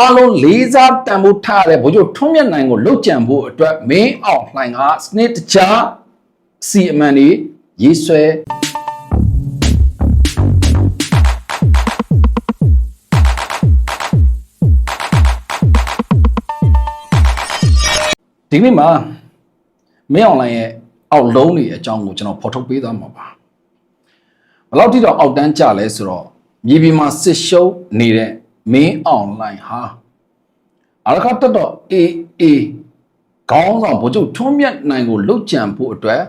အားလုံးလေးစားတန်ဖိုးထားရတဲ့ဗိုလ်ချုပ်ထွန်းမြတ်နိုင်ကိုလှုပ်ကြံဖို့အတွက်မင်းအောင်လှိုင်ကစနစ်တကျစီအမန်ကြီးရေးဆွဲဒီနေ့မှာမင်းအောင်လှိုင်ရဲ့အောက်လုံးတွေအကြောင်းကိုကျွန်တော်ဖော်ထုတ်ပေးသွားမှာပါဘယ်လောက်ထိတော့အောက်တန်းကြလဲဆိုတော့မြေပြင်မှာစစ်ရှုံးနေတဲ့ မင်းအောင်လှိုင်ဟာအရခတ်တက်တော့အေးအေးခေါင်းဆောင်ဗိုလ်ချုပ်ထွန်းမြတ်နိုင်ကိုလှုပ်ကြံဖို့အတွက်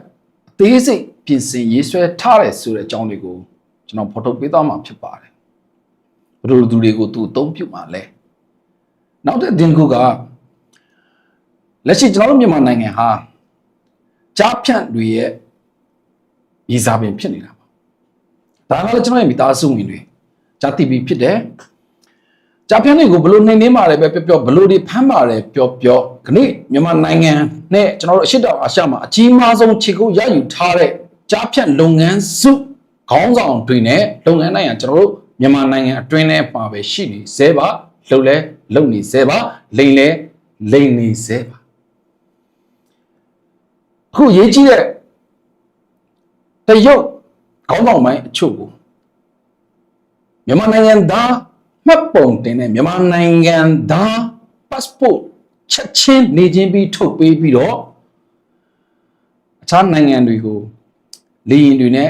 အသေးစိတ်ပြင်ဆင်ရေးဆွဲထားတယ်ဆိုတဲ့အကြောင်းတွေကိုကျွန်တော်ဖော်ထုတ်ပေးသွားမှာဖြစ်ပါတယ်ဘယ်လိုသူတွေကိုသူအသုံးပြုမှာလဲနောက်တဲ့ဒင်ကူကလက်ရှိကျွန်တော်တို့မြန်မာနိုင်ငံဟာကြားဖြန့်တွေရဲ့ရည်စားပင်ဖြစ်နေတာပါဒါကလည်းကျွန်တော်ရဲ့မိသားစုဝင်တွေဂျာတိပီဖြစ်တယ် ကြားဖြန့်တွေကိုဘလို့နှိမ်နှင်းပါတယ်ပဲပြောပြောဘလို့တွေဖမ်းပါတယ်ပြောပြောခဏမြန်မာနိုင်ငံနဲ့ကျွန်တော်တို့အရှိတောင်အာရှမှာအကြီးမားဆုံးခြေကုပ်ရယူထားတဲ့ကြားဖြန့်လုပ်ငန်းစုခေါင်းဆောင်တွေနဲ့လုပ်ငန်းနိုင်ရကျွန်တော်တို့မြန်မာနိုင်ငံအတွင်းထဲမှာပဲရှိနေသေးပါလှုပ်လဲလှုပ်နေသေးပါလိန်လဲလိန်နေသေးပါအခုရေးကြည့်တဲ့တရုတ်ခေါင်းဆောင်ပိုင်းအချို့ကိုမြန်မာနိုင်ငံသား မှတ်ပုံတင်တဲ့မြန်မာနိုင်ငံသား passport ချက်ချင်းနေချင်းပြီးထုတ်ပေးပြီးတော့အခြားနိုင်ငံတွေကိုလေယာဉ်တွေနဲ့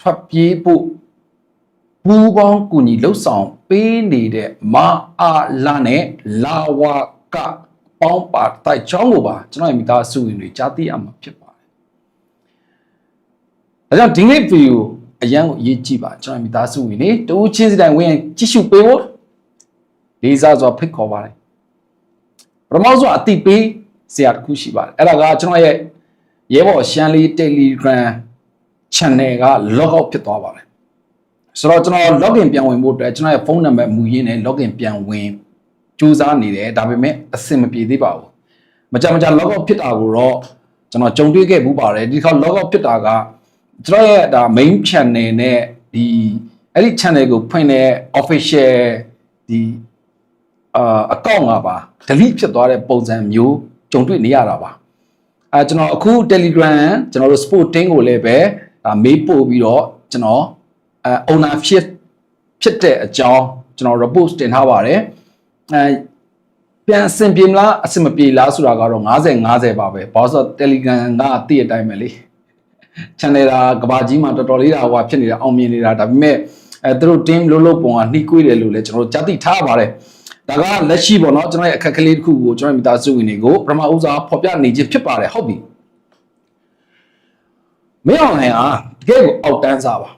ထွက်ပြေးဖို့ပူးပေါင်းကူညီလှုပ်ဆောင်ပေးနေတဲ့မာအာလာနဲ့လာဝါကပေါင်းပါတိုက်ချောင်းကိုပါကျွန်တော်ရဲ့မိသားစုဝင်တွေကြားသိရမှာဖြစ်ပါတယ်။ဒါကြောင့်ဒီနေ့ဗီဒီယိုအရန်ကိုအရေးကြီးပါကျွန်တော်ရဲ့မိသားစုဝင်တွေတူးချင်းစတိုင်ဝင်ကြည့်ရှုပေးဖို့ လေးစားစွာဖိတ်ခေါ်ပါတယ်။ပထမဆုံးအတိပေးဆရာတစ်ခုရှိပါတယ်။အဲ့ဒါကကျွန်တော်ရဲ့ရဲဘော်ရှမ်းလေး Telegram channel က log out ဖြစ်သွားပါတယ်။ဆိုတော့ကျွန်တော် login ပြန်ဝင်ဖို့အတွက်ကျွန်တော်ရဲ့ဖုန်းနံပါတ်မူရင်းနဲ့ login ပြန်ဝင်စူးစမ်းနေတယ်ဒါပေမဲ့အဆင်မပြေသေးပါဘူးမကြမကြ log out ဖြစ်တာကိုတော့ကျွန်တော်ကြုံတွေ့ခဲ့ဘူးပါတယ်ဒီခေါက် log out ဖြစ်တာကကျွန်တော်ရဲ့ဒါ main channel နဲ့ဒီအဲ့ဒီ channel ကိုဖွင့်တဲ့ official ဒီ အာ account ကပါ delete ဖြစ်သွားတဲ့ပုံစံမျိုးကြုံတွေ့နေရတာပါအဲကျွန်တော်အခု Telegram ကျွန်တော်တို့ Sporting ကိုလည်းပဲဒါမေးပို့ပြီးတော့ကျွန်တော်အဲ ownership ဖြစ်တဲ့အကြောင်းကျွန်တော် report တင်ထားပါတယ်အဲပြန်အဆင်ပြေမလားအဆင်မပြေလားဆိုတာကတော့90 50ပါပဲဘာလို့ဆိုတော့ Telegram ကတည့်ရတိုင်းပဲလေ channel တာကဘာကြီးမှာတော်တော်လေးတာဟိုဖြစ်နေတာအောင်မြင်နေတာဒါပေမဲ့အဲသူတို့ team လုံးလုံးပုံကနှီးကွေးတယ်လို့လည်းကျွန်တော်တို့ကြားသိထားပါတယ် ဒါကလက်ရှိပေါ့နော်ကျွန်တော်ရဲ့အခက်အခဲလေးတစ်ခုကိုကျွန်တော်မိသားစုဝင်တွေကိုပထမဦးစားဖော်ပြနေခြင်းဖြစ်ပါတယ်ဟုတ်ပြီမင်းအောင်လိုင်းဟာတကယ်ကိုအောက်တန်းစားပါ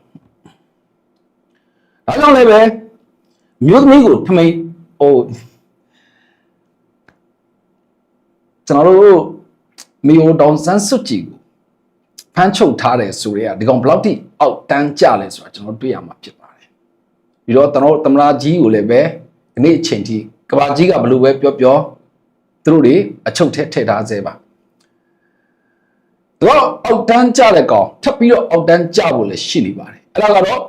ဒါကြောင့်လည်းပဲမြို့သမီးကိုထမိန်ဟိုကျွန်တော်တို့မီယိုဒေါန်ဆန်းစွတ်ကြည်ကိုဖမ်းချုပ်ထားတယ်ဆိုရဲဒီကောင်ဘယ်လောက်ထိအောက်တန်းကြလဲဆိုတာကျွန်တော်တွေ့ရမှာဖြစ်ပါတယ်ပြီးတော့ကျွန်တော်တို့သမရာကြီးကိုလည်းပဲ ဒီနေ့အချိန်ထိကဘာကြီးကဘလို့ပဲပြောပြောသူတို့တွေအချုပ်ထဲထည့်ထားသေးပါတော့အောက်တန်းကြတဲ့ကောင်ထပ်ပြီးတော့အောက်တန်းကြဖို့လည်းရှိနေပါတယ်အဲ့ဒါကတော့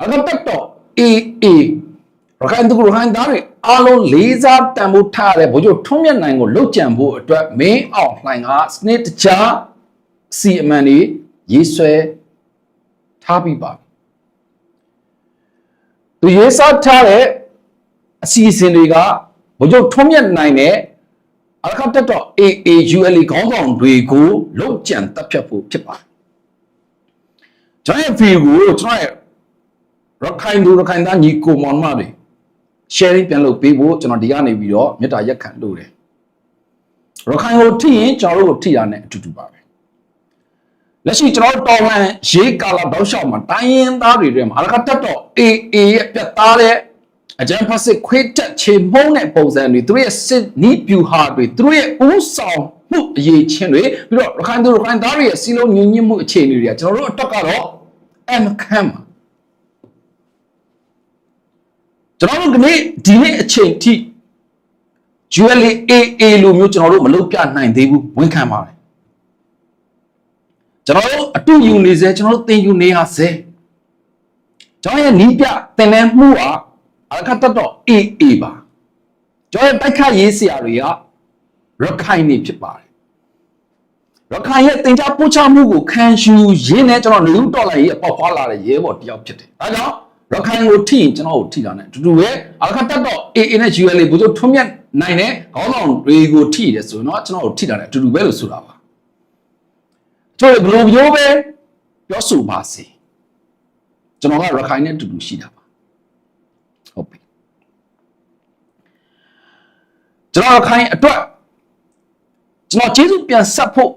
အကတက်တော့ AA ရခိုင်သူရခိုင်သားတွေအားလုံးလေးစားတန်ဖိုးထားတဲ့ဗိုလ်ချုပ်ထွန်းမြတ်နိုင်ကိုလှုပ်ကြံဖို့အတွက်မင်းအောင်လှိုင်ကစနစ်တကျစီအမန်ကြီးရေးဆွဲထားပြီးပါသူရေးစားထားတဲ့ အစီအစဉ်တွေကဗိုလ်ချုပ်ထွန်းမြတ်နိုင်နဲ့အရခတ်တက်တော့ AAUL ခေါင်းဆောင်တွေကိုလှုပ်ကြံတပ်ဖြတ်ဖို့ဖြစ်ပါတယ်ကျွန်တော်ရဲ့ view ကိုကျွန်တော်ရဲ့ရခိုင်သူရခိုင်သားညီကိုမောင်မတွေ sharing ပြန်လုပ်ပေးဖို့ကျွန်တော်ဒီကနေပြီးတော့မေတ္တာရက်ခံလို့တယ်ရခိုင်ကိုထိရင်ကျွန်တော်တို့ကိုထိတာနဲ့အတူတူပါပဲလက်ရှိကျွန်တော်တို့တော်လန်ရေးကာလာတောက်လျှောက်မှာတိုင်းရင်းသားတွေထဲမှာအရကတက်တော့ AA ရဲ့ပြတ်သားတဲ့ အကြံဖတ်စစ်ခွေးတက်ချေမုန်းတဲ့ပုံစံတွေသူတို့ရဲ့စစ်နီးပြူဟာတွေသူတို့ရဲ့ဦးဆောင်မှုအရေးချင်းတွေပြီးတော့ရခိုင်သူရခိုင်သားတွေရဲ့စီလုံးညင်ညစ်မှုအခြေအနေတွေကကျွန်တော်တို့အတွက်ကတော့အမခံပါကျွန်တော်တို့ကနေ့ဒီနေ့အချိန်ထိ ULA AA လိုမျိုးကျွန်တော်တို့မလုပ်ပြနိုင်သေးဘူးဝန်ခံပါတယ်ကျွန်တော်တို့အတူယူနေစေကျွန်တော်တို့သင်ယူနေရစေကျွန်တော်ရဲ့နီးပြသင်တဲ့မှုဟာ အကတတ်တော့ AA ပါကျွန်တော်တိုက်ခတ်ရေးဆရာတွေကရခိုင်နေဖြစ်ပါတယ်ရခိုင်ရဲ့တင် जा ပို့ချမှုကိုခံယူရင်းနဲ့ကျွန်တော်လူတော်လိုက်ရေးအပေါက်ဖွာလာတဲ့ရဲဘော်တယောက်ဖြစ်တယ်အဲဒါကြောင့်ရခိုင်ကိုထိရင်ကျွန်တော်ကိုထိတာနဲ့အတူတူပဲအလခတ်တက်တော့ AA နဲ့ ULA ဘုတို့ထွန်းမြတ်နိုင်တဲ့ခေါင်းဆောင်တွေကိုထိတယ်ဆိုရင်တော့ကျွန်တော်ကိုထိတာနဲ့အတူတူပဲလို့ဆိုတာပါကျွန်တော်ဘယ်လိုမျိုးပဲပြောဆိုပါစေကျွန်တော်ကရခိုင်နဲ့အတူတူရှိတာပါဟုတ်ပြီ ကျွန်တော်ရခိုင်အတွက်ကျွန်တော်ကျေးဇူးပြန်ဆက်ဖို့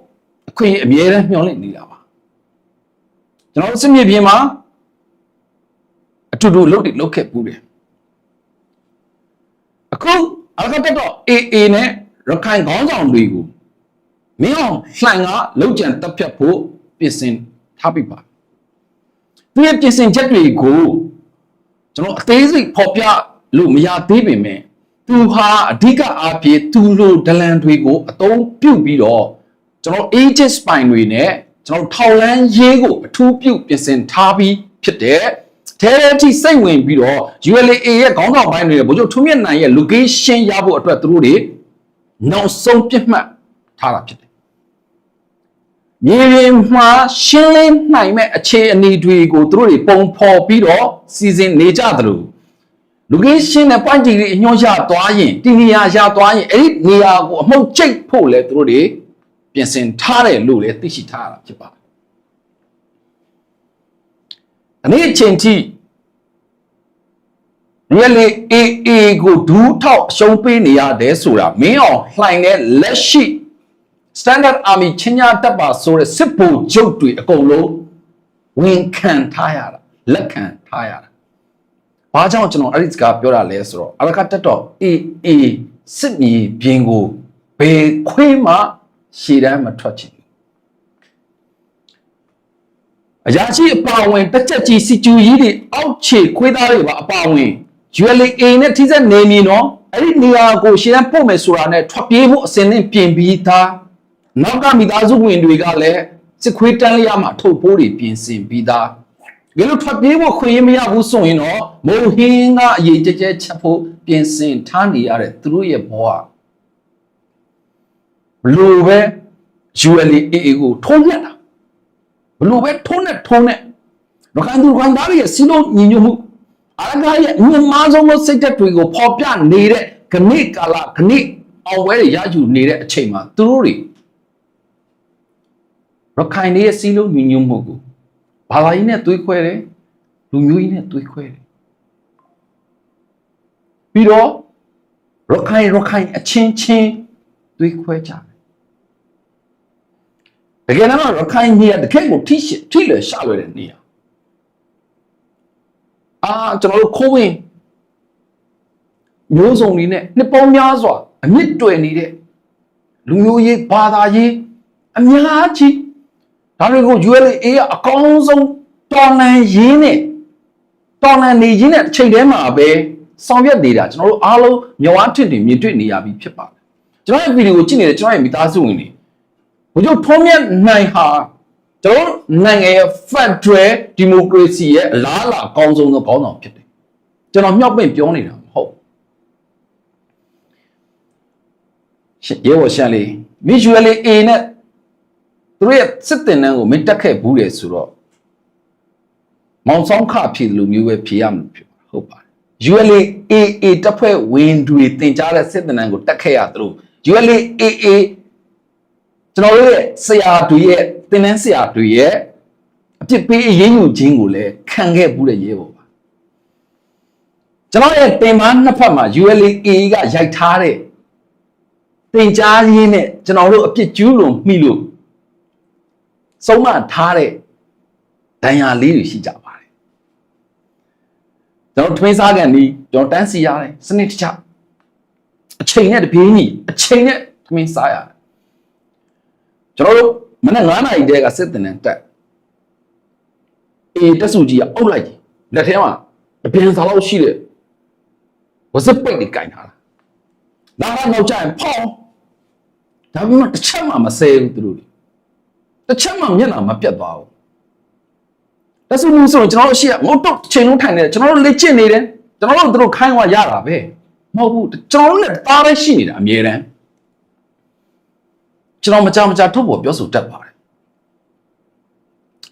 အခွင့်အရေးအများနဲ့မျှော်လင့်နေတာပါကျွန်တော်စစ်မြေပြင်မှာအတူတူလုပ်တယ်လုပ်ခဲ့ပူးတယ်အခုအလကတက်တော့ AA နဲ့ရခိုင်ခေါင်းဆောင်တွေကိုမင်းအောင်လှန်ကလောက်ကြံတက်ဖြတ်ဖို့ပြင်ဆင်ထားပြီပါသူရဲ့ပြင်ဆင်ချက်တွေကိုကျွန်တော်အသေးစိတ်ဖော်ပြလို့မရသေးပေမဲ့ သူဟာအဓိကအားဖြင့်သူလိုဒလန်တွေကိုအသုံးပြုပြီးတော့ကျွန်တော် agent spy တွေနဲ့ကျွန်တော်ထောက်လန်းရေးကိုအထူးပြုပြင်ဆင်ထားပြီးဖြစ်တဲ့ထဲထဲထိစိတ်ဝင်ပြီးတော့ ULA ရဲ့ခေါင်းဆောင်ပိုင်းတွေဗိုလ်ချုပ်ထွန်းမြတ်နိုင်ရဲ့ location ရဖို့အတွက်သူတို့တွေနောက်ဆုံးပြစ်မှတ်ထားတာဖြစ်တယ်မြေပြင်မှာရှင်းလင်းနိုင်မဲ့အခြေအနေတွေကိုသူတို့တွေပုံဖော်ပြီးတော့စီစဉ်နေကြသလို location နဲ့ point တွေအညွှန်းရသွားရင်ဒီနေရာရသွားရင်အဲ့ဒီနေရာကိုအမှုတ်ကျိတ်ဖို့လဲသူတို့တွေပြင်ဆင်ထားတယ်လို့လည်းသိရှိထားရတာဖြစ်ပါတယ်။အနေအချင်းထိရလေ AA ကိုဒူးထောက်အရှုံးပေးနေရတယ်ဆိုတာမင်းအောင်လှိုင်တဲ့လက်ရှိ standard army ချင်းညာတပ်ပါဆိုတဲ့စစ်ဗိုလ်ချုပ်တွေအကုန်လုံးဝန်ခံထားရတာလက်ခံထားရတာ ဘာကြောင့်ကျွန်တော်အဲ့ဒီစကားပြောတာလဲဆိုတော့အလကတက်တော့ AA စစ်မြေပြင်ကိုဘယ်ခွေးမှရှည်တန်းမထွက်ချင်ဘူးအရာရှိအပါဝင်တက်ချက်ကြီးစီကျူကြီးတွေအောက်ခြေခွေးသားတွေပါအပါဝင် ULA နဲ့ထိစက်နေမည်နော်အဲ့ဒီနေရာကိုရှင်းတန်းပို့မယ်ဆိုတာနဲ့ထွက်ပြေးဖို့အစင်းနဲ့ပြင်ပြီးသားနောက်ကမိသားစုဝင်တွေကလည်းစစ်ခွေးတန်းလျာမှာထုတ်ပိုးတွေပြင်ဆင်ပြီးသား ဒီလိုထွက်ပြေးဖို့ခွင့်ရမရဘူးဆိုရင်တော့မိုဟင်းကအရေးကြကြချက်ဖို့ပြင်ဆင်ထားနေရတဲ့သူတို့ရဲ့ဘဝဘလို့ပဲ ULA AA ကိုထုံးညက်တာဘလို့ပဲထုံးနဲ့ထုံးနဲ့ရခိုင်သူရခိုင်သားတွေရဲ့စီလုံးညီညွတ်မှုအရဂါရဲ့မြင့်မားဆုံးသောစိတ်ဓာတ်တွေကိုပေါ်ပြနေတဲ့ခဏိကာလခဏိအောင်ဝဲတွေရယူနေတဲ့အချိန်မှာသူတို့တွေရခိုင်တွေရဲ့စီလုံးညီညွတ်မှုကို ဘာသာရေးနဲ့သွေးခွဲတယ်လူမျိုးရေးနဲ့သွေးခွဲတယ်ပြီးတော့ရခိုင်ရခိုင်အချင်းချင်းသွေးခွဲကြတယ်တကယ်တော့ရခိုင်ကြီးကတကယ်ကိုထိရှိထိလွယ်ရှာလွယ်တဲ့နေရာအာကျွန်တော်တို့ခိုးဝင်မျိုးစုံတွေနဲ့နှစ်ပေါင်းများစွာအမြင့်တွယ်နေတဲ့လူမျိုးရေးဘာသာရေးအများကြီး ဒါတွေကို ULA ကအကောင်းဆုံးတော်လန်ရင်းနဲ့တော်လန်နေရင်းနဲ့အချိန်တည်းမှာပဲဆောင်ရွက်နေတာကျွန်တော်တို့အားလုံးမျက်ဝါးထစ်တွေမြင်တွေ့နေရပြီဖြစ်ပါတယ်ကျွန်တော်ရဲ့ဗီဒီယိုကိုကြည့်နေတဲ့ကျွန်တော်ရဲ့မိသားစုဝင်တွေဘုရားထုံးမြတ်နိုင်ဟာကျွန်တော်နိုင်ငံရဲ့ Federal Democracy ရဲ့အလားအလာအကောင်းဆုံးသောခေါင်းဆောင်ဖြစ်တယ်ကျွန်တော်မြောက်ပင့်ပြောနေတာမဟုတ်ရှင်ရေဝရှန်လေးမိယူလေး A နဲ့သူ တို့ရဲ့စစ်တင်နှန်းကိုမင်းတက်ခဲ့ဘူးလေဆိုတော့မောင်ဆောင်ခဖြေလိုမျိုးပဲဖြေရမှာဖြစ်ပါဟုတ်ပါတယ် ULA AA တပ်ဖွဲ့ဝင်တွေတင်ကြားတဲ့စစ်တင်နှန်းကိုတက်ခဲ့ရသလို ULA AA ကျွန်တော်တို့ရဲ့ဆရာတွေရဲ့တင်နှန်းဆရာတွေရဲ့အပြစ်ပေးအရေးယူခြင်းကိုလည်းခံခဲ့ဘူးတဲ့ရဲဘော်ပါကျွန်တော်ရဲ့တင်မားနှစ်ဖက်မှာ ULA AA ကရိုက်ထားတဲ့တင်ကြားရင်းနဲ့ကျွန်တော်တို့အပြစ်ကျူးလွန်မိလို့ ဆုံးမထားတဲ့ဒဏ်ရာလေးတွေရှိကြပါတယ်ကျွန်တော်ထွင်းစားကန်ဒီကျွန်တော်တန်းစီရတယ်စနစ်တကျအချိန်နဲ့တပြေးညီအချိန်နဲ့ထွင်းစားရတယ်ကျွန်တော်တို့မနေ့9နာရီတည်းကစစ်တင်တဲ့တက်အေးတက်စုကြီးကအုပ်လိုက်ကြီးလက်ထဲမှာအပြန်စားလောက်ရှိတဲ့ဝစပိတ်တွေကင်ထားတာဒါကတော့ကြရင်ဖောင်းဒါပေမဲ့တစ်ချက်မှမဆဲဘူးသူတို့ တစ်ချက်မှမျက်နှာမပြတ်သွားဘူးလက်စုံမှုဆိုရင်ကျွန်တော်တို့အရှိကငုတ်တော့ချိန်လုံးထိုင်နေတယ်ကျွန်တော်တို့လက်ကျင့်နေတယ်ကျွန်တော်တို့တို့ခိုင်းသွားရတာပဲမဟုတ်ဘူးကျွန်တော်တို့နဲ့တားပဲရှိနေတာအမြဲတမ်းကျွန်တော်မကြမကြထုတ်ပေါ်ပြောဆိုတတ်ပါတယ်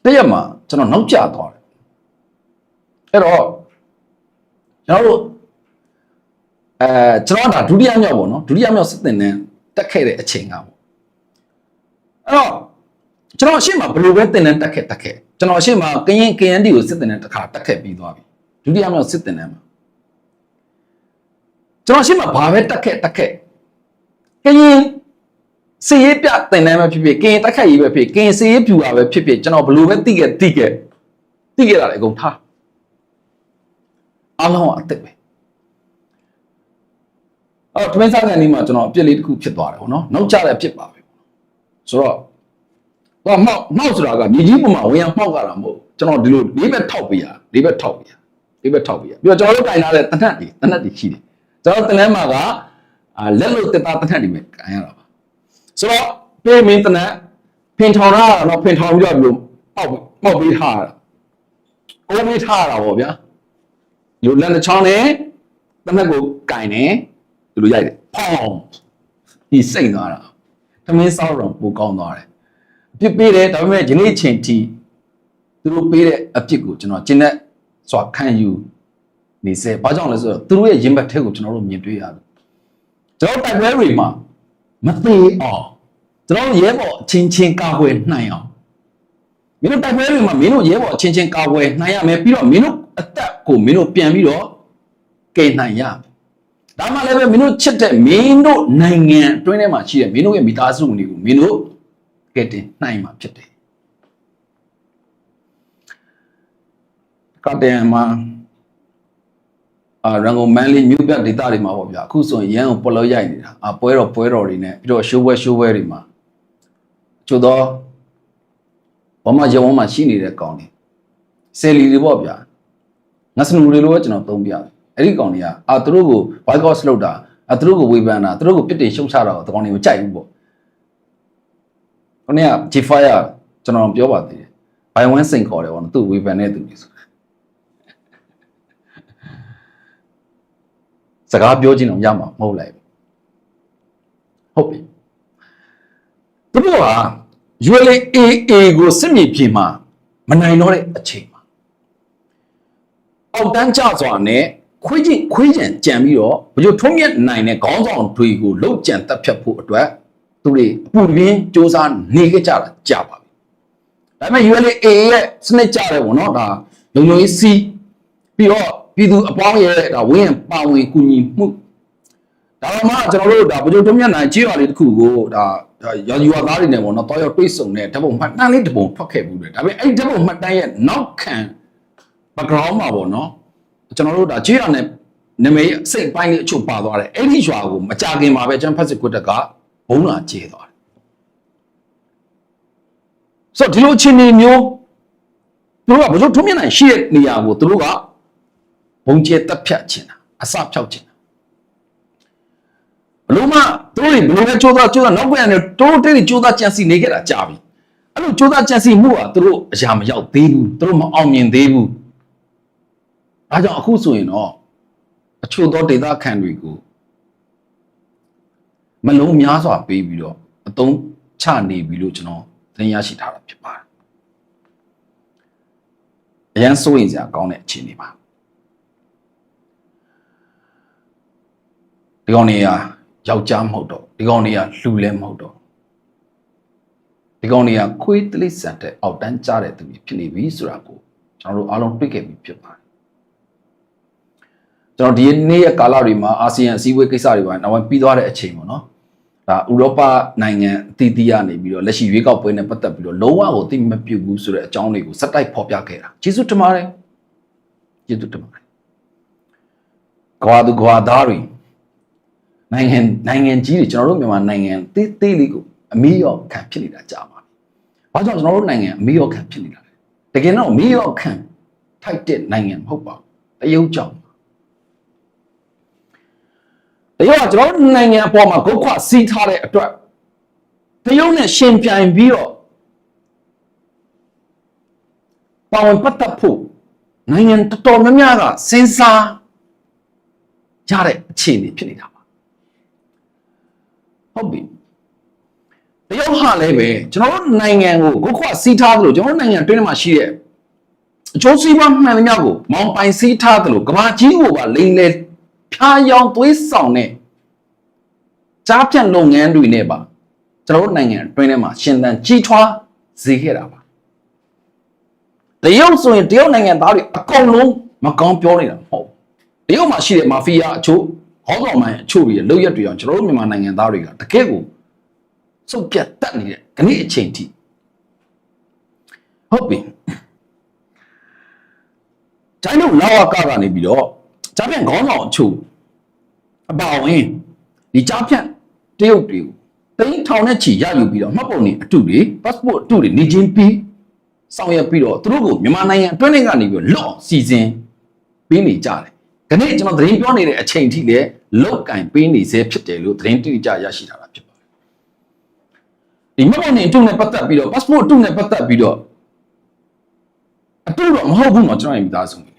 တရက်မှာကျွန်တော်နောက်ကျသွားတယ်အဲ့တော့ကျွန်တော်တို့အဲကျွန်တော်ဒါဒုတိယမြောက်ပေါ့နော်ဒုတိယမြောက်စစ်တင်နဲ့တက်ခဲ့တဲ့အချိန်ကပေါ့အဲ့တော့ ကျွန်တော်အရှိမဘယ်လိုပဲတင်နဲ့တက်ခဲ့တက်ခဲ့ကျွန်တော်အရှိမကရင် KND ကိုစစ်တင်နဲ့တစ်ခါတက်ခဲ့ပြီးသွားပြီဒုတိယမြောက်စစ်တင်နဲ့မှာကျွန်တော်အရှိမဘာပဲတက်ခဲ့တက်ခဲ့ကရင်စီရေးပြတင်တယ်ပဲဖြစ်ဖြစ်ကရင်တက်ခတ်ရေးပဲဖြစ်ကရင်စီရေးဖြူတာပဲဖြစ်ဖြစ်ကျွန်တော်ဘယ်လိုပဲတိခဲ့တိခဲ့တိခဲ့တာလေအကုန်ထားအလုံးအသက်ပဲအော်ထမင်းစားကန်ဒီမှာကျွန်တော်အပြစ်လေးတစ်ခုဖြစ်သွားတယ်ပေါ့နော်နောက်ကျတဲ့အဖြစ်ပါပဲဆိုတော့ တော့မှောက်မှောက်ဆိုတာကမြေကြီးပေါ်မှာဝင်ရမှောက်ကြတာမဟုတ်ကျွန်တော်ဒီလိုလေးဘက်ထောက်ပြရလေးဘက်ထောက်ပြရလေးဘက်ထောက်ပြရပြီးတော့ကျွန်တော်တို့ကင်လာတဲ့တနတ်တွေတနတ်တွေရှိတယ်ကျွန်တော်တနတ်မှာကအာလက်လို့တက်တာတနတ်တွေပဲကင်ရတာပါဆိုတော့ပေးမင်းတနတ်ဖင်ထောင်ရတာတော့ဖင်ထောင်ပြီးတော့ဒီလိုပေါက်ပေါက်ပေးထားရတာအိုးပေးထားရတာပေါ့ဗျာဒီလိုလက်တစ်ချောင်းနဲ့တနတ်ကိုကင်တယ်ဒီလိုရိုက်တယ်ဖောင်းဒီစိတ်သွားတာသမင်းစောက်တော့ပိုကောင်းသွားတယ်အ ပြစ်ပေးတယ်ဒါပေမဲ့ဒီနေ့ချိန်ထိသူတို့ပေးတဲ့အပြစ်ကိုကျွန်တော်ကျင့်တဲ့စွာခံယူနေစေဘာကြောင့်လဲဆိုတော့သူတို့ရဲ့ရင်ဘတ်ထဲကိုကျွန်တော်တို့မြင်တွေ့ရတယ်ကျွန်တော်တိုက်ပွဲတွေမှာမသေးအောင်ကျွန်တော်ရဲဘော်အချင်းချင်းကာကွယ်နိုင်အောင်မင်းတို့တိုက်ပွဲတွေမှာမင်းတို့ရဲဘော်အချင်းချင်းကာကွယ်နိုင်ရမယ်ပြီးတော့မင်းတို့အသက်ကိုမင်းတို့ပြန်ပြီးတော့ကယ်နိုင်ရမယ်ဒါမှလည်းပဲမင်းတို့ချစ်တဲ့မင်းတို့နိုင်ငံအတွင်းထဲမှာရှိတဲ့မင်းတို့ရဲ့မိသားစုဝင်တွေကိုမင်းတို့ ကယ်တင်နိုင်မှာဖြစ်တယ်ကတည်းကမှာအာရန်ကုန်မန်လေးမြို့ပြဒေသတွေမှာပေါ့ဗျာအခုဆိုရင်ရန်ကိုပလောရိုက်နေတာအာပွဲတော်ပွဲတော်တွေနဲ့ပြီးတော့ရှိုးပွဲရှိုးပွဲတွေမှာချို့တော့ဘာမှရုံဝမှာရှိနေတဲ့ကောင်တွေဆယ်လီတွေပေါ့ဗျာငါစနူတွေလို့ပဲကျွန်တော်သုံးပြတယ်အဲ့ဒီကောင်တွေကအာသူတို့ကို boycott လုပ်တာအာသူတို့ကိုဝေဖန်တာသူတို့ကိုပြစ်တင်ရှုံချတာတော့ဒီကောင်တွေမကြိုက်ဘူးပေါ့ ခုနေ့က G-Fire ကျွန်တော်ပြောပါသေးတယ်ဘိုင်ဝမ်စိန်ခေါ်တယ်ပေါ့နော်သူ့ဝေဖန်တဲ့သူတွေဆိုစကားပြောခြင်းတော့ရမှာမဟုတ်လိုက်ဘူးဟုတ်ပြီသူတို့က ULA AA ကိုစစ်မြေပြင်မှာမနိုင်တော့တဲ့အချိန်မှာအောက်တန်းကျစွာနဲ့ခွေးချင်းခွေးကြံကြံပြီးတော့ဘယ်လိုထုံးမြက်နိုင်တဲ့ခေါင်းဆောင်တွေကိုလှုပ်ကြံတက်ဖြတ်ဖို့အတွက် သူတွေအပူပြင်းစ조사နေကြတာကြာပါပြီဒါပေမဲ့ ULA AA ရဲ့စနစ်ကြတယ်ပေါ့နော်ဒါလုံလုံရေးစီးပြီးတော့ပြည်သူအပေါင်းရဲ့ဒါဝင်းပါဝင်ကူညီမှုဒါမှမကျွန်တော်တို့ဒါဘယ်လိုထုံးမြက်နိုင်ကြေးပါလေးတစ်ခုကိုဒါရာယူဝသားတွေနဲ့ပေါ့နော်တော့ရောက်တွေးဆုံတဲ့ဓာတ်ပုံမှတ်တမ်းလေးတစ်ပုံထွက်ခဲ့ဘူးတယ်ဒါပေမဲ့အဲ့ဒီဓာတ်ပုံမှတ်တမ်းရဲ့နောက်ခံ background မှာပေါ့နော်ကျွန်တော်တို့ဒါကြေးရနဲ့နာမည်စိတ်ပိုင်းလေးအချို့ပါသွားတယ်အဲ့ဒီရွာကိုမကြခင်မှာပဲကျွန်တော်ဖက်စစ်ကွတ်တက်က ဘုံလာကျေသွားတယ်ဆိုတော့ဒီလိုအခြေအနေမျိုးသူတို့ကဘယ်လိုထုံးမြင်နိုင်ရှိတဲ့နေရာကိုသူတို့ကဘုံကျဲတက်ဖြတ်ချင်တာအစဖြောက်ချင်တာဘလို့မှသူတို့တွေဘလို့ပဲကြိုးစားကြိုးစားနောက်ပြန်နေတိုးတိတ်ကြိုးစားကြံစီနေခဲ့တာကြာပြီအဲ့လိုကြိုးစားကြံစီမှုကသူတို့အရာမရောက်သေးဘူးသူတို့မအောင်မြင်သေးဘူးဒါကြောင့်အခုဆိုရင်တော့အချို့သောဒေသခံတွေကို မလုံးများစွာပေးပြီးတော့အသုံးချနေပြီလို့ကျွန်တော်သိရရှိထားတာဖြစ်ပါတယ်အရန်စိုးရင်စရာကောင်းတဲ့အခြေအနေပါဒီကောင်တွေကယောက်ျားမဟုတ်တော့ဒီကောင်တွေကလူလည်းမဟုတ်တော့ဒီကောင်တွေကခွေးတလိဆန်တဲ့အောက်တန်းကြားတဲ့သူတွေဖြစ်နေပြီဆိုတာကိုကျွန်တော်တို့အားလုံးတွေ့ခဲ့ပြီးဖြစ်ပါတယ်ကျွန်တော်ဒီနေ့ရဲ့ကာလတွေမှာအာဆီယံအစည်းအဝေးကိစ္စတွေပါနောက်ပိုင်းပြီးသွားတဲ့အချိန်ပေါ့နော် ဒါဥရောပနိုင်ငံအသီးသီးကနေပြီးတော့လက်ရှိရွေးကောက်ပွဲနဲ့ပတ်သက်ပြီးတော့လုံးဝကိုသိမပြုတ်ဘူးဆိုတဲ့အကြောင်းတွေကိုစက်တိုက်ဖော်ပြခဲ့တာကျေးဇူးတင်ပါတယ်ကျေးဇူးတင်ပါတယ်ကွာသူကွာသားတွေနိုင်ငံနိုင်ငံကြီးတွေကျွန်တော်တို့မြန်မာနိုင်ငံသေးသေးလေးကိုအမေရောခံဖြစ်နေတာကြာပါပြီ။ဘာကြောင့်ကျွန်တော်တို့နိုင်ငံအမေရောခံဖြစ်နေတာလဲ။တကယ်တော့အမေရောခံထိုက်တဲ့နိုင်ငံမဟုတ်ပါဘူး။တရုတ်ကြောင့်တရုတ် ကကျွန်တော်တို့နိုင်ငံအပေါ်မှာဂုတ်ခွစီးထားတဲ့အတွက်တရုတ်နဲ့ရှင်ပြိုင်ပြီးတော့ပါဝင်ပတ်သက်ဖို့နိုင်ငံတော်တော်များများကစဉ်းစားရတဲ့အခြေအနေဖြစ်နေတာပါဟုတ်ပြီတရုတ်ဟာလည်းပဲကျွန်တော်တို့နိုင်ငံကိုကိုခွစီးထားသလိုကျွန်တော်တို့နိုင်ငံအတွင်းမှာရှိတဲ့အကျိုးစီးပွားမှန်သမျှကိုမောင်ပိုင်စီးထားသလိုကဘာကြီးကိုပါလိမ့်လေဖျားယောင်သွေးဆောင်တဲ့ ကြားပြန့်လုပ်ငန်းတွေနဲ့ပါကျွန်တော်တို့နိုင်ငံအတွင်းထဲမှာရှင်သန်ကြီးထွားစေခဲ့တာပါတရုတ်ဆိုရင်တရုတ်နိုင်ငံသားတွေအကုန်လုံးမကောင်းပြောနေတာမဟုတ်ဘူးတရုတ်မှာရှိတဲ့မာဖီးယားအချို့ဟောကောင်မိုင်းအချို့တွေရဲ့လုပ်ရက်တွေအောင်ကျွန်တော်တို့မြန်မာနိုင်ငံသားတွေကတကယ့်ကိုစုပ်ပြတ်တတ်နေတဲ့ခဏအချိန်ထိဟုတ်ပြီတိုင်းတို့လာဝကကနေပြီးတော့ကြားပြန်ခေါင်းဆောင်အချို့အပါဝင်ဒီကြားပြန် တရုတ်တွေကိုတိန်းထောင်နဲ့ချီရယူပြီးတော့မှတ်ပုံနေအတုတွေ passport အတုတွေနေချင်းပြီးဆောင်ရွက်ပြီးတော့သူတို့ကိုမြန်မာနိုင်ငံအတွင်းထဲကနေပြီးတော့လော့စီစဉ်ပေးနေကြတယ်။ဒီနေ့ကျွန်တော်သတင်းပြောနေတဲ့အချိန်ထိလည်းလောက်ကင်ပေးနေစေဖြစ်တယ်လို့သတင်းတိကျရရှိထားတာဖြစ်ပါတယ်။ဒီမှတ်ပုံနေအတုနဲ့ပတ်သက်ပြီးတော့ passport အတုနဲ့ပတ်သက်ပြီးတော့အတူတော့မဟုတ်ဘူးနော်ကျွန်တော်ရဲ့မိသားစုတွေ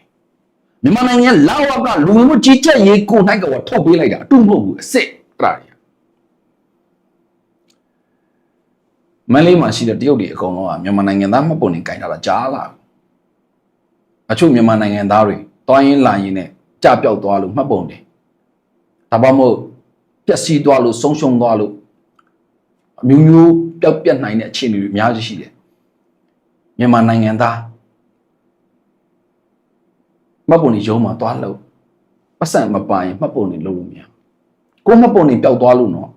မြန်မာနိုင်ငံလာဝကလူဝင်မှုကြီးကြပ်ရေးကိုနိုင်ကဝထုတ်ပေးလိုက်တာအတူမဟုတ်ဘူးအစ်စ်အဲ့ဒါတွေ မန္တလေးမှာရှိတဲ့တရုတ်တွေအကုန်လုံးကမြန်မာနိုင်ငံသားမှတ်ပုံနေကင်ထားတာကြားလာအချို့မြန်မာနိုင်ငံသားတွေတွိုင်းရင်လာရင်နဲ့ကြပြောက်သွားလို့မှတ်ပုံတယ်ဒါမှမဟုတ်ပျက်စီးသွားလို့ဆုံးရှုံးသွားလို့အမျိုးမျိုးပျောက်ပြတ်နိုင်တဲ့အခြေအနေတွေအများကြီးရှိတယ်မြန်မာနိုင်ငံသားမှတ်ပုံနေရုံးမှာသွားလို့ပတ်စံမပိုင်မှတ်ပုံနေလုပ်လို့မရကိုမှတ်ပုံနေပျောက်သွားလို့နော်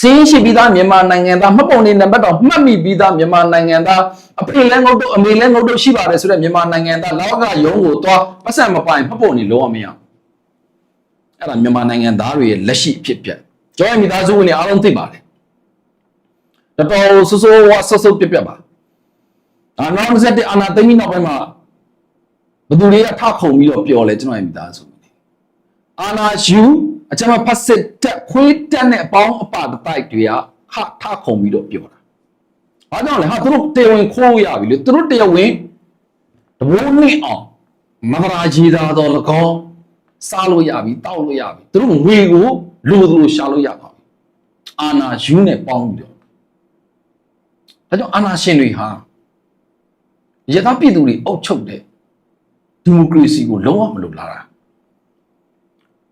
စင်းရှိပြီးသားမြန်မာနိုင်ငံသားမှတ်ပုံနေနံပါတ်တော့မှတ်မိပြီးသားမြန်မာနိုင်ငံသားအဖေလဲငုတ်တို့အမေလဲငုတ်တို့ရှိပါတယ်ဆိုတဲ့မြန်မာနိုင်ငံသားလောကရုံးကိုသွားပတ်စံမပိုင်မှတ်ပုံနေလုံးဝမရအဲ့ဒါမြန်မာနိုင်ငံသားတွေရဲ့လက်ရှိအဖြစ်ပြက်ကျောင်းရမိသားစုဝင်တွေအားလုံးသိပါတယ်တော်တော်ဆိုးဆိုးဝါဆော့ဆော့ပြက်ပြက်ပါဒါနောက်တစ်ဆက်တည်းအာနာသိမ့်ပြီးနောက်ပိုင်းမှာဘယ်သူတွေကထခုံပြီးတော့ပျော်လဲကျွန်တော်ရဲ့မိသားစုဝင်တွေအာနာယူ အချက်မဖတ်စစ်တက်ခွေးတက်နဲ့အပေါင်းအပါတိုက်တွေကခထခုံပြီးတော့ပျော်တာဘာကြောင့်လဲဟာသူတို့တေဝင်ခိုးရပြီလေသူတို့တေဝင်တဘိုးနှစ်အောင်မကရာကြီးသားတော်၎င်းစားလို့ရပြီတောက်လို့ရပြီသူတို့ငွေကိုလူသူလိုရှာလို့ရပါပြီအာနာယူနဲ့ပေါင်းပြီးတော့ဒါကြောင့်အာနာရှင်တွေဟာရသပြည်သူတွေအုပ်ချုပ်တဲ့ဒီမိုကရေစီကိုလုံးဝမလုပ်လာတာ။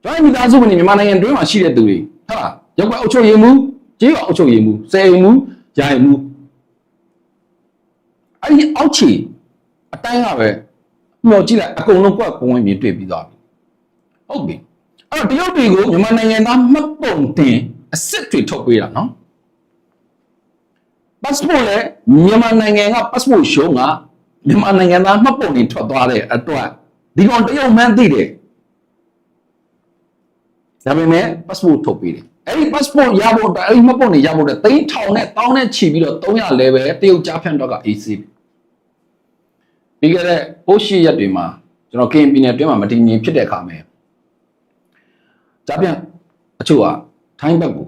ကျွန်တော်မိသားစုဝင်တွေမြန်မာနိုင်ငံတွင်းမှာရှိတဲ့သူတွေဟုတ်လားရုပ်ွက်အုပ်ချုပ်ရေးမှုကြေးရွာအုပ်ချုပ်ရေးမှုစေအိမ်မှုယာယီမှုအဲ့ဒီအောက်ခြေအတိုင်းကပဲမျောကြည့်လိုက်အကုန်လုံးကွက်ကုန်းဝင်မြင်တွေ့ပြီးသွားပြီ။ဟုတ်ပြီ။အဲ့တော့တရုတ်တွေကိုမြန်မာနိုင်ငံသားမှတ်ပုံတင်အစ်စ်တွေထုတ်ပေးတာနော်။ passport လည်းမြန်မာနိုင်ငံက passport ရှုံးကမြန်မာနိုင်ငံသားမှတ်ပုံတင်ထွက်သွားတဲ့အတွက်ဒီကောင်တရုတ်မှန်းသိတယ် ဒါပေမဲ့ passport ထုတ်ပေးတယ်အဲ့ဒီ passport ရဖို့အတွက်အဲ့ဒီမှတ်ပုံတင်ရဖို့အတွက်သိန်းထောင်နဲ့တောင်းနဲ့ချီပြီးတော့300လဲပဲတရုတ်ကြားဖြန့်တော့က AC ပြီးခဲ့တဲ့ပိုးရှိရက်တွေမှာကျွန်တော်ကင်ပြည်နယ်တွင်းမှာမတည်ငြိမ်ဖြစ်တဲ့အခါမှာကြားဖြန့်အချို့ကထိုင်းဘက်ကို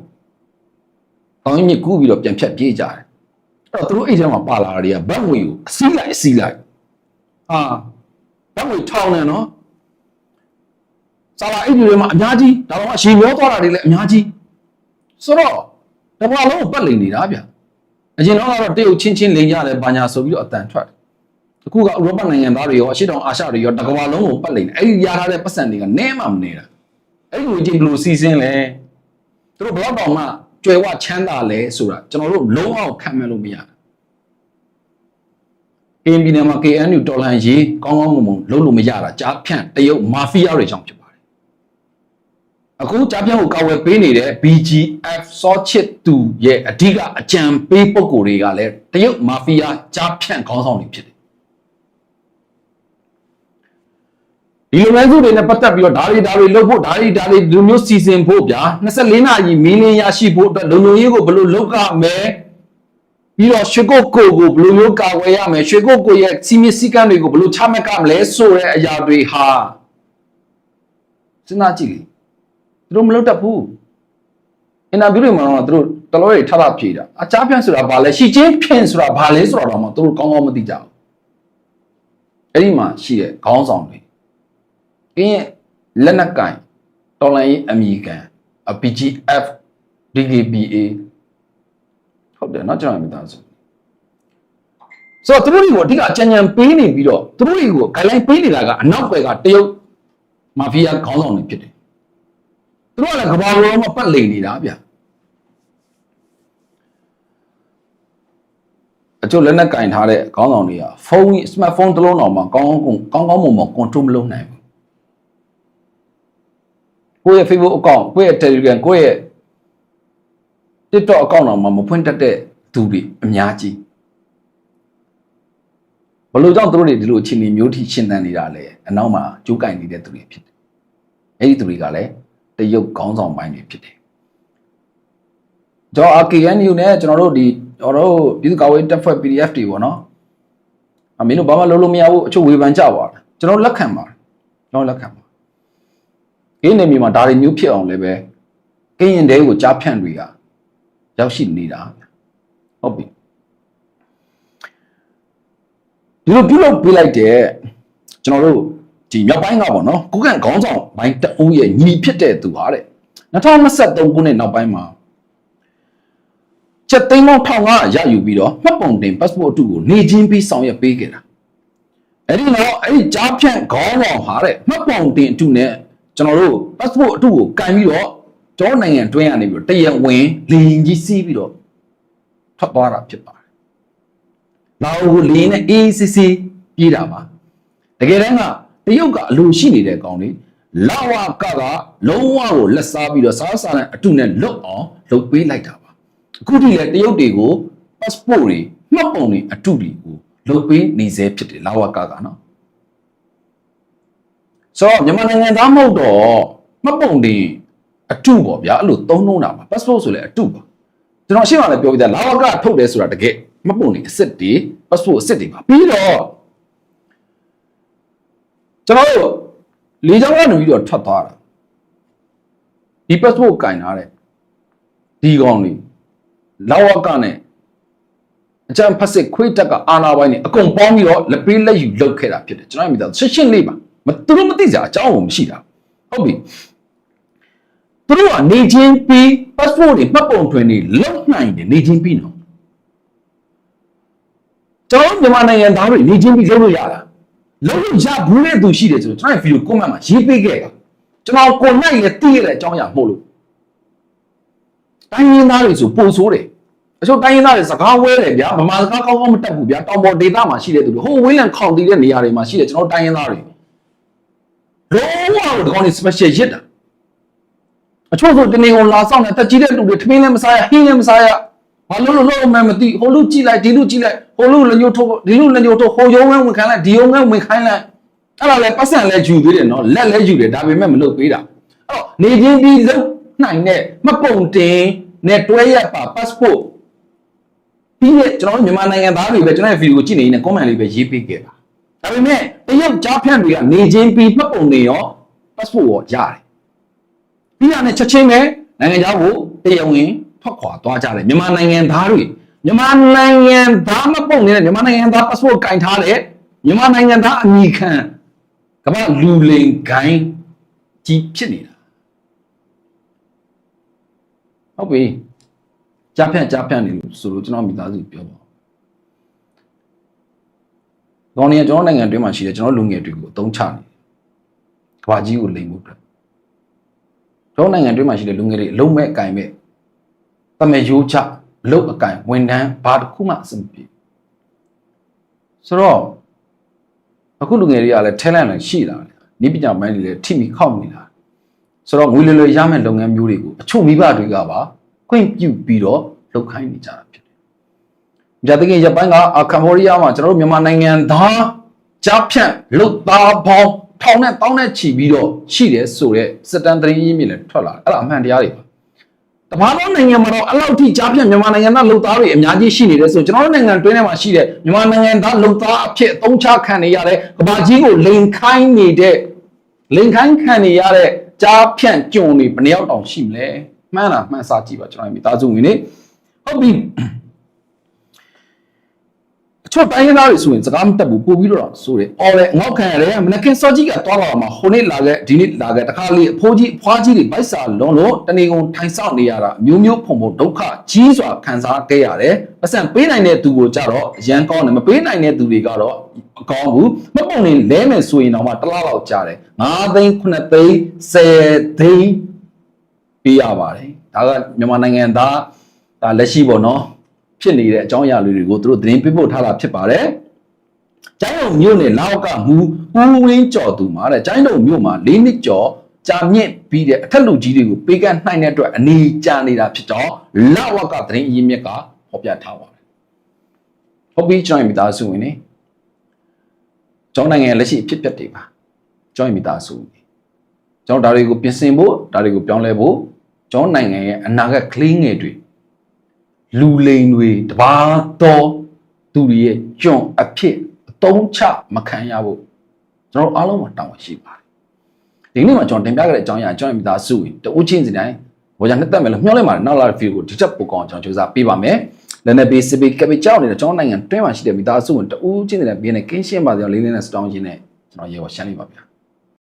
တောင်းမြစ်ကူးပြီးတော့ပြန်ဖြတ်ပြေးကြတယ်အဲ့တော့သူတို့အိတ်ထဲမှာပါလာတာတွေကဘတ်ငွေကိုအစီးလိုက်အစီးလိုက်အာဘတ်ငွေထောင်းနေနော် စာလာအိတ်တွေမှာအများကြီးဒါတော့အရှင်ရောသွားတာတွေလည်းအများကြီးဆိုတော့တဘွားလုံးကိုပတ်လိန်နေတာဗျအရင်တော့ကတော့တရုတ်ချင်းချင်းလိန်ရတယ်ဘာညာဆိုပြီးတော့အတန်ထွက်တယ်အခုကဥရောပနိုင်ငံသားတွေရောအရှေ့တောင်အာရှတွေရောတကဘာလုံးကိုပတ်လိန်တယ်အဲ့ဒီရထားတဲ့ပတ်စံတွေကနဲမှမနေတာအဲ့ဒီလိုကြည့်ဘလို့စီစဉ်လဲသူတို့ဘလောက်တောင်မှကြွယ်ဝချမ်းသာလဲဆိုတာကျွန်တော်တို့လုံးအောင်ခံမဲ့လို့မရဘူးအင်းပြည်နယ်မှာ KNU တော်လှန်ရေးကောင်းကောင်းမွန်မွန်လုပ်လို့မရတာကြားဖြန့်တရုတ်မာဖီးယားတွေကြောင့်ဖြစ်ပါတယ် အခုကြားဖြန့်ကိုကာဝယ်ပေးနေတဲ့ BGF စောချစ်သူရဲ့အဓိကအကြံပေးပုံကိုယ်တွေကလည်းတရုတ်မာဖီးယားကြားဖြန့်ခေါင်းဆောင်တွေဖြစ်တယ်ဒီလိုမျိုးစုတွေနဲ့ပတ်သက်ပြီးတော့ဓာရီဓာရီလုပ်ဖို့ဓာရီဓာရီလူမျိုးစီစဉ်ဖို့ဗျာ24နာရီမီလီယံရရှိဖို့အတွက်လုံလုံရေးကိုဘယ်လိုလုပ်ရမလဲပြီးတော့ရွှေကုတ်ကိုကိုဘယ်လိုမျိုးကာဝယ်ရမလဲရွှေကုတ်ကိုရဲ့စီမီစီကံတွေကိုဘယ်လိုချမှတ်ကြမလဲဆိုတဲ့အရာတွေဟာစဉ်းစားကြည့်လေသူ တို့မလုပ်တတ်ဘူးအင်တာဗျူးတွေမှာတော့သူတို့တလောတွေထထဖြေတာအချားဖြန့်ဆိုတာဘာလဲရှီချင်းဖြန့်ဆိုတာဘာလဲဆိုတော့မှသူတို့ကောင်းကောင်းမသိကြဘူးအဲ့ဒီမှာရှိတဲ့ခေါင်းဆောင်တွေအင်းရဲ့လက်နက်ကင် တော်လိုင်းရေးအမီကန် PGF DKBA ဟုတ်တယ်เนาะကျွန်တော်မိသားစုဆိုတော့သူတို့တွေကိုအဓိကအကြံဉာဏ်ပေးနေပြီးတော့သူတို့တွေကို guideline ပေးနေတာကအနောက်ဘက်ကတရုတ်မာဖီးယားခေါင်းဆောင်တွေဖြစ်တယ် သူတို့ကလည်းကဘာလုံးမှာပတ်လိန်နေတာဗျအကျိုးလက်နက်ကင်ထားတဲ့ခေါင်းဆောင်တွေကဖုန်း smartphone တစ်လုံးတော့မှကောင်းကောင်းကောင်းကောင်းမွန်မွန် control မလုပ်နိုင်ဘူးကိုယ့်ရဲ့ Facebook account ကိုယ့်ရဲ့ Telegram ကိုယ့်ရဲ့ TikTok account တော့မှမဖွင့်တတ်တဲ့သူတွေအများကြီးဘလို့ကြောင့်သူတို့တွေဒီလိုအခြေအနေမျိုးထိရှင်းတန်းနေတာလဲအနောက်မှာကြိုးကင်နေတဲ့သူတွေဖြစ်တယ်အဲ့ဒီသူတွေကလည်း တရုတ်ခေါင်းဆောင်ပိုင်းတွေဖြစ်တယ်ကျွန်တော် AKNU နဲ့ကျွန်တော်တို့ဒီကျွန်တော်တို့ပြည်သူ့ကာကွယ်တပ်ဖွဲ့ PDF တွေပေါ့နော်အမင်းတို့ဘာမှလုပ်လို့မရဘူးအချို့ဝေဖန်ကြပါလားကျွန်တော်လက်ခံပါတယ်ကျွန်တော်လက်ခံပါဒီနေမြေမှာဒါတွေမျိုးဖြစ်အောင်လည်းပဲကရင်တဲကိုကြားဖြန့်တွေကရောက်ရှိနေတာဟုတ်ပြီဒီလိုပြုလုပ်ပေးလိုက်တဲ့ကျွန်တော်တို့ ဒီမြောက်ပိုင်းကပေါ့နော်ကုကန့်ခေါင်းဆောင်ဘိုင်းတအုပ်ရဲ့ညီဖြစ်တဲ့သူဟာတဲ့2023ခုနှစ်နောက်ပိုင်းမှာချက်သိန်းပေါင်း1500ရယူပြီးတော့မှတ်ပုံတင် passport အတုကိုနေချင်းပြီးဆောင်ရွက်ပေးခဲ့တာအဲ့ဒီတော့အဲ့ဒီကြားဖြန့်ခေါင်းဆောင်ဟာတဲ့မှတ်ပုံတင်အတုနဲ့ကျွန်တော်တို့ passport အတုကိုကန်ပြီးတော့ကျောင်းနိုင်ငံတွင်းကနေပြီးတော့တရဝင်လင်းကြီးစီးပြီးတော့ထွက်သွားတာဖြစ်ပါတယ်။နောက်ကိုလင်းနဲ့ ACC ပြေးတာပါ။တကယ်တမ်းက တရုတ်ကအလိုရှိနေတဲ့ကောင်လေးလာဝကကလုံးဝကိုလက်စားပြီးတော့စားစားနဲ့အတုနဲ့လွတ်အောင်လုပ်ပေးလိုက်တာပါ။အခုထိလည်းတရုတ်တွေကို passport တွေမှတ်ပုံတွေအတုတွေကိုလုပ်ပေးနေစေဖြစ်တယ်လာဝကကနော်။ဆိုတော့မြန်မာနိုင်ငံသားမဟုတ်တော့မှတ်ပုံတွေအတုပေါ့ဗျာအဲ့လိုသုံးနှုံးတာပါ passport ဆိုလည်းအတုပါကျွန်တော်ရှင်းပါလေပြောပြတာလာဝကထုတ်တယ်ဆိုတာတကယ်မပုံနေအစ်စ်တွေ passport အစ်စ်တွေပါပြီးတော့ ကျွန်တော်တို့လေကြောင်းကနေပြီးတော့ထွက်သွားတာဒီ passport ကင်ထားတဲ့ဒီကောင်လေးလာဝကနဲ့အကြံဖက်စစ်ခွေးတက်ကအာနာပိုင်းနေအကုန်ပေါင်းပြီးတော့လက်ပေးလက်ယူလုပ်ခဲ့တာဖြစ်တယ်ကျွန်တော်မြင်တာရှင်းရှင်းလေးပါမသူတို့မသိကြအကြောင်းကိုမရှိတာဟုတ်ပြီသူတို့ကနေချင်းပြီး passport တွေမှတ်ပုံတွင်တွေလုံနိုင်တယ်နေချင်းပြီးနော်ကျွန်တော်မြန်မာနိုင်ငံသားတွေနေချင်းပြီးလုပ်လို့ရတာ လုပ်လို့ရဘူးတဲ့သူရှိတယ်ဆိုတော့ကျွန်တော်ဗီဒီယို comment မှာရေးပေးခဲ့တာကျွန်တော်ကိုနိုင်လည်းသိရတဲ့အကြောင်းအရာမို့လို့တိုင်းရင်းသားတွေဆိုပိုဆိုးတယ်အချို့တိုင်းရင်းသားတွေစကားဝဲတယ်ဗျာဗမာစကားကောင်းကောင်းမတတ်ဘူးဗျာတောင်ပေါ်ဒေသမှာရှိတဲ့သူတွေဟိုဝင်းလန်ခေါင်တည်တဲ့နေရာတွေမှာရှိတဲ့ကျွန်တော်တိုင်းရင်းသားတွေလုံးဝဒီကောင်တွေ special ရစ်တာအချို့ဆိုတနေကုန်လာဆောင်တဲ့တက်ကြီးတဲ့လူတွေထမင်းလည်းမစားရဟင်းလည်းမစားရ ဘာလို့လို့လို့မှမသိဟိုလူကြည့်လိုက်ဒီလူကြည့်လိုက်ဟိုလူလက်ညှိုးထိုးဒီလူလက်ညှိုးထိုးဟိုယုံငန်းဝင်ခိုင်းလိုက်ဒီယုံငန်းဝင်ခိုင်းလိုက်အဲ့ဒါလည်းပတ်စံလည်းယူသေးတယ်နော်လက်လည်းယူတယ်ဒါပေမဲ့မလုပ်ပေးတာအဲ့တော့နေချင်းပြီးလုံးနိုင်တဲ့မှတ်ပုံတင်နဲ့တွဲရပါ passport ပြီးရဲ့ကျွန်တော်တို့မြန်မာနိုင်ငံသားတွေပဲကျွန်တော်ရဲ့ဗီဒီယိုကြည့်နေရင် comment လေးပဲရေးပေးခဲ့ပါဒါပေမဲ့တရုတ်ကြားဖြန့်တွေကနေချင်းပြီးမှတ်ပုံတွေရော passport ရောရတယ်ပြီးရတဲ့ချက်ချင်းပဲနိုင်ငံသားကိုတရားဝင် ထွက်ခွာသွားကြတယ်မြန်မာနိုင်ငံသားတွေမြန်မာနိုင်ငံသားမပုံနေတဲ့မြန်မာနိုင်ငံသား passport ကင်ထားတဲ့မြန်မာနိုင်ငံသားအမိခံကမ္ဘာလူလိန်ဂိုင်းကြီးဖြစ်နေတာဟုတ်ပြီကြားဖြန့်ကြားဖြန့်နေလို့ဆိုလို့ကျွန်တော်မိသားစုပြောပါကောင်းနေကျွန်တော်နိုင်ငံတွင်းမှာရှိတဲ့ကျွန်တော်လူငယ်တွေကိုအသုံးချနေကဘာကြီးကိုလိမ်ဖို့အတွက်ကျွန်တော်နိုင်ငံတွင်းမှာရှိတဲ့လူငယ်တွေအလုံးမဲ့အကင်မဲ့တ မဲရိုးချလုတ်အကင်ဝန်တန်းဘာတစ်ခုမှအဆင်မပြေဆိုတော့အခုလူငယ်တွေကလည်း talent လည်းရှိလာတယ်နိပညာပိုင်းတွေလည်းထိမိခောက်မိလာဆိုတော့ငွေလွယ်လွယ်ရမယ့်လုပ်ငန်းမျိုးတွေကိုအချို့မိဘတွေကပါခွင့်ပြုပြီးတော့လုပ်ခိုင်းနေကြတာဖြစ်တယ်။ကြာတကယ်ရပိုင်းကကမ္ဘောဒီးယားမှာကျွန်တော်တို့မြန်မာနိုင်ငံသားကြားဖြန့်လုတ်သားပေါင်းထောင်နဲ့တောင်းနဲ့ချီပြီးတော့ရှိတယ်ဆိုတော့စတန်တရင်ကြီးမြင်လည်းထွက်လာတယ်။အဲ့ဒါအမှန်တရားတွေပါ။ တဘာသောနိုင်ငံမှာတော့အဲ့လောက်ထိကြားဖြန့်မြန်မာနိုင်ငံသားလုတ်သားတွေအများကြီးရှိနေတယ်ဆိုကျွန်တော်တို့နိုင်ငံတွင်းထဲမှာရှိတဲ့မြန်မာနိုင်ငံသားလုတ်သားအဖြစ်အသုံးချခံနေရတဲ့ကဘာကြီးကိုလိန်ခိုင်းနေတဲ့လိန်ခိုင်းခံနေရတဲ့ကြားဖြန့်ကြုံတွေဘယ်နှယောက်တောင်ရှိမလဲ။မှန်လားမှန်စာကြည့်ပါကျွန်တော်မိသားစုဝင်နေဟုတ်ပြီအ ချို့တိုင်းရင်းသားတွေဆိုရင်စကားမတက်ဘူးပို့ပြီးတော့ဆိုတယ်အော်လေငေါက်ခံရတယ်မနက်ခင်းစောကြီးကသွားလာမှာဟိုနေ့လာခဲ့ဒီနေ့လာခဲ့တခါလေအဖိုးကြီးအဖွားကြီးတွေဗိုက်စာလုံးလို့တနေကုန်ထိုင်ဆောက်နေရတာအမျိုးမျိုးဖုံဖုံဒုက္ခကြီးစွာခံစားခဲ့ရတယ်ပတ်စံပေးနိုင်တဲ့သူကိုကြတော့အရန်ကောင်းတယ်မပေးနိုင်တဲ့သူတွေကတော့အကောင်းဘူးမပုံနေလဲမယ်ဆိုရင်တော့မှတစ်လားလောက်ကြားတယ်9သိန်း9သိန်း10သိန်းပေးရပါတယ်ဒါကမြန်မာနိုင်ငံသားဒါလက်ရှိပေါ့နော် ဖြစ်နေတဲ့အကြောင်းအရာလေးတွေကိုသူတို့သတင်းပေးပို့ထားတာဖြစ်ပါတယ်။ကျိုင်းတော်မြို့နယ်လောက်ကမူဦးဝင်းကျော်သူမှာတဲ့ကျိုင်းတော်မြို့မှာ၄နှစ်ကျော်ကြာမြင့်ပြီးတဲ့အထက်လူကြီးတွေကိုပေးကမ်းနှိုင်းတဲ့အတွက်အနေကြာနေတာဖြစ်တော့လောက်ဝကသတင်းအရင်းမြစ်ကဖော်ပြထားပါတယ်။ဟုတ်ပြီကျွန်တော်မိသားစုဝင်နေကျောင်းနိုင်ငံရဲ့လက်ရှိအဖြစ်အပျက်တွေပါကျွန်တော်မိသားစုဝင်နေကျွန်တော်ဒါတွေကိုပြင်ဆင်ဖို့ဒါတွေကိုပြောင်းလဲဖို့ကျွန်တော်နိုင်ငံရဲ့အနာဂတ်ကလေးငယ်တွေ လူလိန်တွေတပါတော့သူတွေရဲ့ကြွန့်အဖြစ်အတုံးချမခံရဖို့ကျွန်တော်တို့အားလုံးမှာတောင်းဝန်ရှိပါတယ်ဒီနေ့မှာကျွန်တော်တင်ပြခဲ့တဲ့အကြောင်းအရာကျွန်တော်မိသားစုဝင်တဦးချင်းစီတိုင်းဘောကြနှစ်သက်မယ်လို့မျှော်လင့်ပါတယ်နောက်လာတဲ့ဗီဒီယိုကိုဒီချက်ပိုကောင်းကျွန်တော်ကြိုးစားပေးပါမယ်လည်းနဲ့ဘေးစပီကပီကြောက်နေတဲ့ကျွန်တော်နိုင်ငံတွင်းမှာရှိတဲ့မိသားစုဝင်တဦးချင်းစီတိုင်းဘင်းနဲ့ကင်းရှင်းပါစေအောင်လေးလေးနဲ့စတောင်းခြင်းနဲ့ကျွန်တော်ရေပေါ်ရှင်းနေပါဗျာ